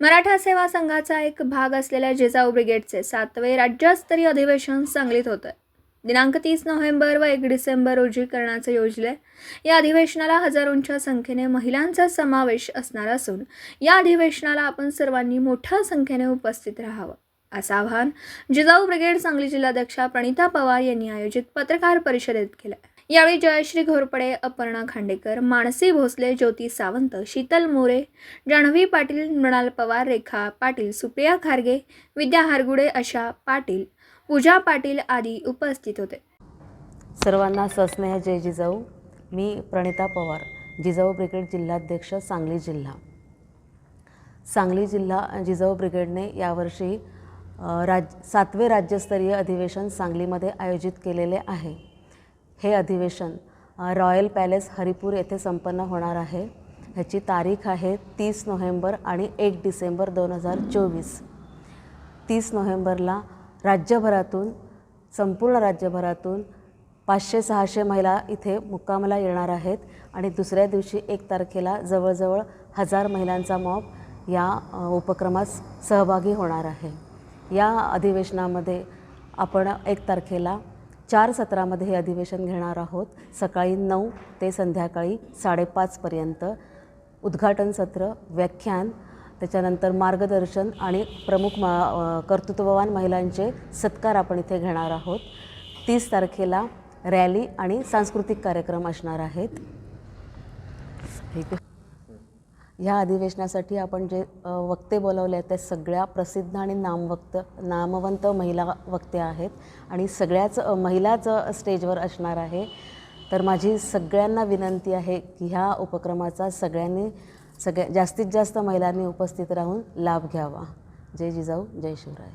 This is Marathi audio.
मराठा सेवा संघाचा एक भाग असलेल्या जिजाऊ ब्रिगेडचे सातवे राज्यस्तरीय अधिवेशन सांगलीत होतं दिनांक तीस नोव्हेंबर व एक डिसेंबर रोजी करण्याचे योजले. या अधिवेशनाला हजारोंच्या संख्येने महिलांचा समावेश असणार असून या अधिवेशनाला आपण सर्वांनी मोठ्या संख्येने उपस्थित राहावं असं आवाहन जिजाऊ ब्रिगेड सांगली जिल्हाध्यक्षा प्रणिता पवार यांनी आयोजित पत्रकार परिषदेत केलं यावेळी जयश्री घोरपडे अपर्णा खांडेकर मानसी भोसले ज्योती सावंत शीतल मोरे जान्हवी पाटील मृणाल पवार रेखा पाटील सुप्रिया खारगे विद्या हारगुडे आशा पाटील पूजा पाटील आदी उपस्थित होते. सर्वांना सस्नेह जय जिजाऊ. मी प्रणिता पवार जिजाऊ ब्रिगेड जिल्हाध्यक्ष सांगली जिल्हा. सांगली जिल्हा जिजाऊ ब्रिगेडने यावर्षी राज सातवे राज्यस्तरीय अधिवेशन सांगलीमध्ये आयोजित केलेले आहे. हे अधिवेशन रॉयल पॅलेस हरिपूर येथे संपन्न होणार आहे. ह्याची तारीख आहे तीस नोव्हेंबर आणि एक डिसेंबर दोन हजार चोवीस. तीस नोव्हेंबरला राज्यभरातून संपूर्ण राज्यभरातून पाचशे सहाशे महिला इथे मुक्कामाला येणार आहेत आणि दुसऱ्या दिवशी एक तारखेला जवळजवळ हजार महिलांचा मॉब या उपक्रमात सहभागी होणार आहे. या अधिवेशनामध्ये आपण एक तारखेला चार सत्रामध्ये हे अधिवेशन घेणार आहोत. सकाळी नऊ ते संध्याकाळी साडेपाचपर्यंत उद्घाटन सत्र व्याख्यान त्याच्यानंतर मार्गदर्शन आणि प्रमुख मा कर्तृत्ववान महिलांचे सत्कार आपण इथे घेणार आहोत. तीस तारखेला रॅली आणि सांस्कृतिक कार्यक्रम असणार आहेत. ठीक आहे. ह्या अधिवेशनासाठी आपण जे वक्ते बोलवले आहेत त्या सगळ्या प्रसिद्ध आणि नामवक्त नामवंत महिला वक्ते आहेत. आणि सगळ्याच महिलाच स्टेजवर असणार आहे. तर माझी सगळ्यांना विनंती आहे की ह्या उपक्रमाचा सगळ्यांनी सगळ्या जास्तीत जास्त महिलांनी उपस्थित राहून लाभ घ्यावा. जय जिजाऊ जय शिवराय.